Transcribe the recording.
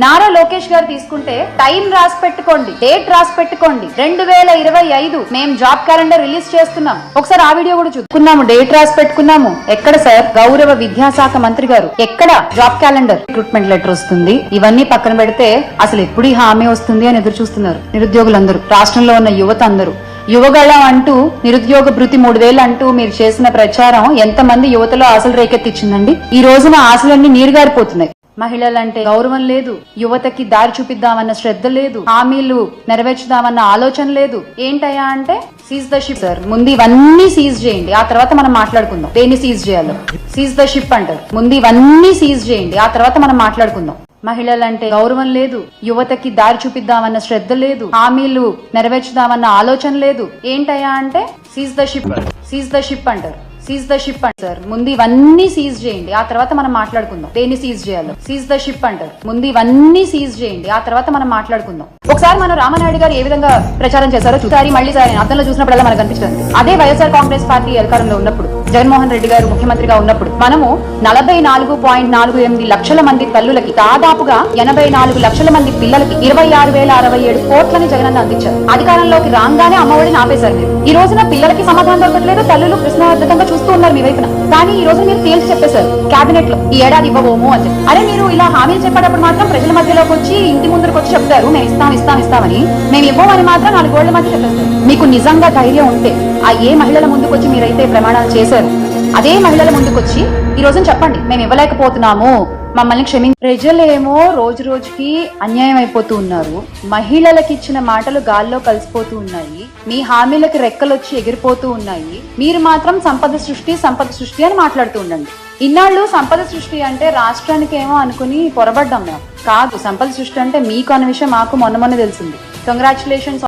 నారా లోకేష్ గారు తీసుకుంటే టైం రాసి పెట్టుకోండి డేట్ రాసి పెట్టుకోండి. రెండు వేల ఇరవై ఐదు మేము జాబ్ క్యాలెండర్ రిలీజ్ చేస్తున్నాం. ఒకసారి ఆ వీడియో కూడా చూసుకున్నాము డేట్ రాసి పెట్టుకున్నాము. ఎక్కడ సార్? గౌరవ విద్యాశాఖ మంత్రి గారు. ఎక్కడ జాబ్ క్యాలెండర్? రిక్రూట్మెంట్ లెటర్ వస్తుంది. ఇవన్నీ పక్కన పెడితే అసలు ఎప్పుడు ఈ హామీ వస్తుంది అని ఎదురు చూస్తున్నారు నిరుద్యోగులందరూ. రాష్ట్రంలో ఉన్న యువత అందరూ. యువగళం అంటూ నిరుద్యోగ భృతి మూడు వేలు అంటూ మీరు చేసిన ప్రచారం ఎంతమంది యువతలో ఆశలు రేకెత్తిచ్చిందండి? ఈ రోజున ఆశలన్నీ నీరుగారిపోతున్నాయి. మహిళలంటే గౌరవం లేదు. యువతకి దారి చూపిద్దామన్న శ్రద్ధ లేదు. హామీలు నెరవేర్చుదామన్న ఆలోచన లేదు. ఏంటయ్యా అంటే సీజ్ ద షిప్ సార్ ముందు ఇవన్నీ సీజ్ చేయండి. ఆ తర్వాత మనం మాట్లాడుకుందాం. దేన్ని సీజ్ చేయాలో? సీజ్ ద షిప్ అంటారు. ముందు ఇవన్నీ సీజ్ చేయండి. ఆ తర్వాత మనం మాట్లాడుకుందాం. మహిళలంటే గౌరవం లేదు. యువతకి దారి చూపిద్దామన్న శ్రద్ధ లేదు. హామీలు నెరవేర్చుదామన్న ఆలోచన లేదు. ఏంటయ్యా అంటే seize the ship seize the ship అంటారు. సీజ్ ద షిప్ అంటారు సార్ ముందు ఇవన్నీ సీజ్ చేయండి. ఆ తర్వాత మనం మాట్లాడుకుందాం. దేన్ని సీజ్ చేయాలో? సీజ్ ద షిప్ అంటారు ముందు ఇవన్నీ సీజ్ చేయండి. ఆ తర్వాత మనం మాట్లాడుకుందాం. ఒకసారి మనం రామనాయుడు గారు ఏ విధంగా ప్రచారం చేశారో చూసారి మళ్ళీ సారి అర్థంలో చూసినప్పుడల్లా మనకు అనిపిస్తుంది. అదే వైఎస్ఆర్ కాంగ్రెస్ పార్టీ అధికారంలో ఉన్నప్పుడు జగన్మోహన్ రెడ్డి గారు ముఖ్యమంత్రిగా ఉన్నప్పుడు మనము నలభై నాలుగు పాయింట్ నాలుగు ఎనిమిది లక్షల మంది తల్లులకి దాదాపుగా ఎనభై నాలుగు లక్షల మంది పిల్లలకి ఇరవై ఆరు వేల అరవై ఏడు కోట్లని జగనన్న అందించారు. అధికారంలోకి రాగానే అమ్మఒడిని ఆపేశారు మీరు. ఈ రోజున పిల్లలకి సమాధానం దొరకట్లేదు తల్లులు కృష్ణార్థకంగా చూస్తూ ఉన్నారు మీ వైపున. కానీ ఈ రోజు మీరు తేల్చి చెప్పేశారు కేబినెట్లో ఈ ఏడాది ఇవ్వబోము అని చెప్పి. అరే మీరు ఇలా హామీలు చెప్పేటప్పుడు మాత్రం ప్రజల మధ్యలోకి వచ్చి ఇంటి ముందరకు వచ్చి చెప్తారు మేము ఇస్తాం ఇస్తాం ఇస్తామని. మేము ఇవ్వమని మాత్రం నాలుగు గోళ్ళ మధ్య చెప్పేస్తారు. మీకు నిజంగా ధైర్యం ఉంటే ఆ ఏ మహిళల ముందుకు వచ్చి మీరైతే ప్రమాణాలు చేశారు అదే మహిళల ముందుకు వచ్చి ఈ రోజున చెప్పండి మేము ఇవ్వలేకపోతున్నాము మమ్మల్ని క్షమి ప్రజలేమో రోజు రోజుకి అన్యాయం అయిపోతూ ఉన్నారు. మహిళలకు ఇచ్చిన మాటలు గాల్లో కలిసిపోతూ ఉన్నాయి. మీ హామీలకు రెక్కలు వచ్చి ఎగిరిపోతూ ఉన్నాయి. మీరు మాత్రం సంపద సృష్టి సంపద సృష్టి అని మాట్లాడుతూ ఉండండి. ఇన్నాళ్ళు సంపద సృష్టి అంటే రాష్ట్రానికి ఏమో అనుకుని పొరబడ్డాం మేము కాదు. సంపద సృష్టి అంటే మీకు అన్న విషయం మాకు మొన్న మొన్న తెలిసింది. కంగ్రాచులేషన్స్